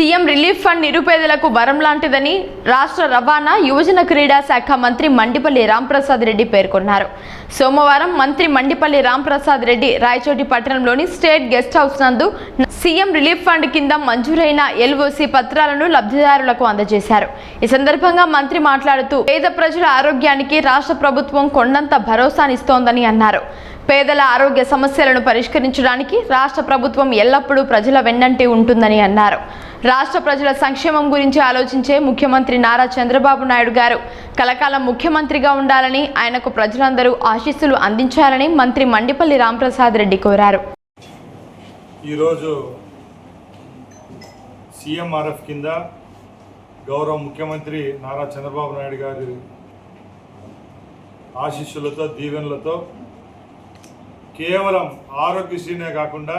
CM relief fund నిరుపేదలకు వరం లాంటిదని రాష్ట్ర రవాణా యువజన క్రీడా శాఖ మంత్రి మండిపల్లి రాంప్రసాద్ రెడ్డి పేర్కొన్నారు. సోమవారం మంత్రి మండిపల్లి రాంప్రసాద్ రెడ్డి రాయచోటి పట్టణంలోని స్టేట్ గెస్ట్ హౌస్ నందు సీఎం రిలీఫ్ ఫండ్ కింద మంజూరైన ఎల్ఓసి పత్రాలను లబ్ధిదారులకు అందజేశారు. ఈ సందర్భంగా మంత్రి మాట్లాడుతూ పేద ప్రజల ఆరోగ్యానికి రాష్ట్ర ప్రభుత్వం కొండంత భరోసానిస్తోందని అన్నారు. పేదల ఆరోగ్య సమస్యలను పరిష్కరించడానికి రాష్ట్ర ప్రభుత్వం ఎల్లప్పుడూ ప్రజల వెన్నంటి ఉంటుందని అన్నారు. రాష్ట్ర ప్రజల సంక్షేమం గురించి ఆలోచించే ముఖ్యమంత్రి నారా చంద్రబాబు నాయుడు గారు కలకాలం ముఖ్యమంత్రిగా ఉండాలని ఆయనకు ప్రజలందరూ ఆశీస్సులు అందించాలని మంత్రి మండిపల్లి రాంప్రసాద్ రెడ్డి కోరారు. ఈరోజు సీఎంఆర్ఎఫ్ కింద గౌరవ ముఖ్యమంత్రి నారా చంద్రబాబు నాయుడు గారి ఆశీస్సులతో దీవెనలతో కేవలం ఆరోగ్యశ్రీనే కాకుండా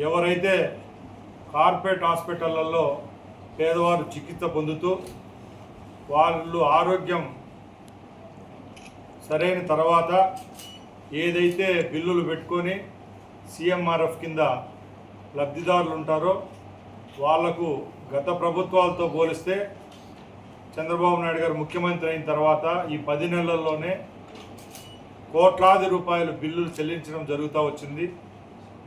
ఎవరైతే కార్పొరేట్ హాస్పిటళ్ళలో పేదవారు చికిత్స పొందుతూ వాళ్ళు ఆరోగ్యం సరైన తర్వాత ఏదైతే బిల్లులు పెట్టుకొని సీఎంఆర్ఎఫ్ కింద లబ్ధిదారులు ఉంటారో వాళ్ళకు గత ప్రభుత్వాలతో పోలిస్తే చంద్రబాబు నాయుడు గారు ముఖ్యమంత్రి అయిన తర్వాత ఈ పది నెలల్లోనే కోట్లాది రూపాయలు బిల్లులు చెల్లించడం జరుగుతూ వచ్చింది.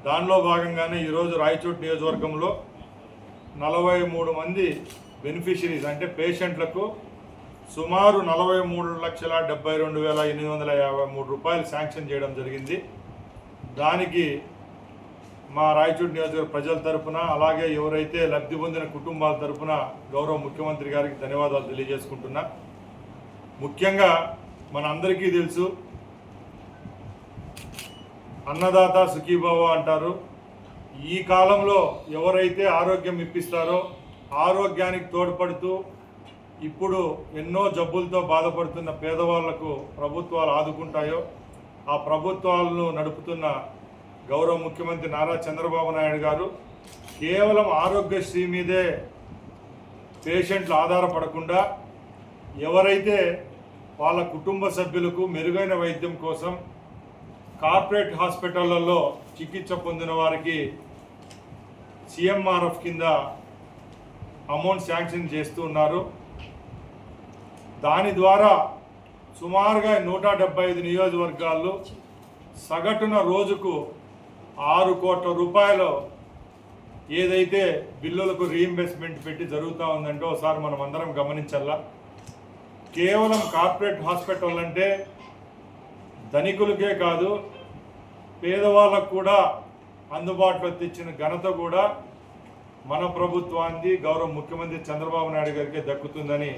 దానిలో భాగంగానే ఈరోజు రాయచోటు నియోజకవర్గంలో నలభై మూడు మంది బెనిఫిషరీస్ అంటే పేషెంట్లకు సుమారు నలభై మూడు లక్షల డెబ్బై రెండు వేల ఎనిమిది వందల యాభై మూడు రూపాయలు శాంక్షన్ చేయడం జరిగింది. దానికి మా రాయచూడు నియోజకవర్గ ప్రజల తరఫున అలాగే ఎవరైతే లబ్ధి పొందిన కుటుంబాల తరఫున గౌరవ ముఖ్యమంత్రి గారికి ధన్యవాదాలు తెలియజేసుకుంటున్నా. ముఖ్యంగా మన అందరికీ తెలుసు అన్నదాత సుఖీభవ అంటారు. ఈ కాలంలో ఎవరైతే ఆరోగ్యం ఇప్పిస్తారో ఆరోగ్యానికి తోడ్పడుతూ ఇప్పుడు ఎన్నో జబ్బులతో బాధపడుతున్న పేదవాళ్ళకు ప్రభుత్వాలు ఆదుకుంటాయో ఆ ప్రభుత్వాలను నడుపుతున్న గౌరవ ముఖ్యమంత్రి నారా చంద్రబాబు నాయుడు గారు కేవలం ఆరోగ్యశ్రీ మీదే పేషెంట్లు ఆధారపడకుండా ఎవరైతే వాళ్ళ కుటుంబ సభ్యులకు మెరుగైన వైద్యం కోసం కార్పొరేట్ హాస్పిటళ్ళలో చికిత్స పొందిన వారికి సిఎంఆర్ఎఫ్ కింద అమౌంట్ శాంక్షన్ చేస్తూ ఉన్నారు. దాని ద్వారా సుమారుగా నూట డెబ్బై ఐదు నియోజకవర్గాల్లో సగటున రోజుకు ఆరు కోట్ల రూపాయలు ఏదైతే బిల్లులకు రీఇంబర్స్మెంట్ పెట్టి జరుగుతూ ఉందంటే ఒకసారి మనం అందరం గమనించాలా కేవలం కార్పొరేట్ హాస్పిటల్ అంటే ధనికులకే కాదు పేదవాళ్ళకు కూడా అందుబాటులో తెచ్చిన ఘనత కూడా మన ప్రభుత్వానికి గౌరవ ముఖ్యమంత్రి చంద్రబాబు నాయుడు గారికి దక్కుతుందని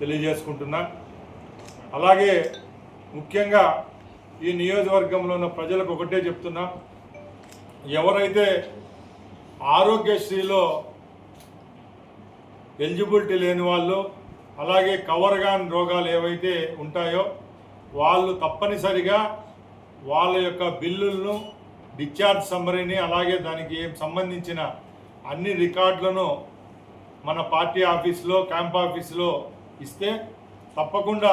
తెలియజేసుకుంటున్నా. అలాగే ముఖ్యంగా ఈ నియోజకవర్గంలో ఉన్న ప్రజలకు ఒకటే చెప్తున్నా. ఎవరైతే ఆరోగ్యశ్రీలో ఎలిజిబిలిటీ లేని వాళ్ళు అలాగే కవర్ కాని రోగాలు ఏవైతే ఉంటాయో వాళ్ళు తప్పనిసరిగా వాళ్ళ యొక్క బిల్లులను డిశ్చార్జ్ సమ్మరీని అలాగే దానికి ఏం సంబంధించిన అన్ని రికార్డులను మన పార్టీ ఆఫీస్లో క్యాంప్ ఆఫీస్లో ఇస్తే తప్పకుండా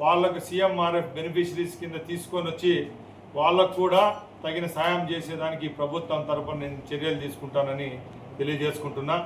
వాళ్ళకు సీఎంఆర్ఎఫ్ బెనిఫిషరీస్ కింద తీసుకొని వచ్చి వాళ్ళకు కూడా తగిన సాయం చేసేదానికి ప్రభుత్వం తరపున నేను చర్యలు తీసుకుంటానని తెలియజేసుకుంటున్నా.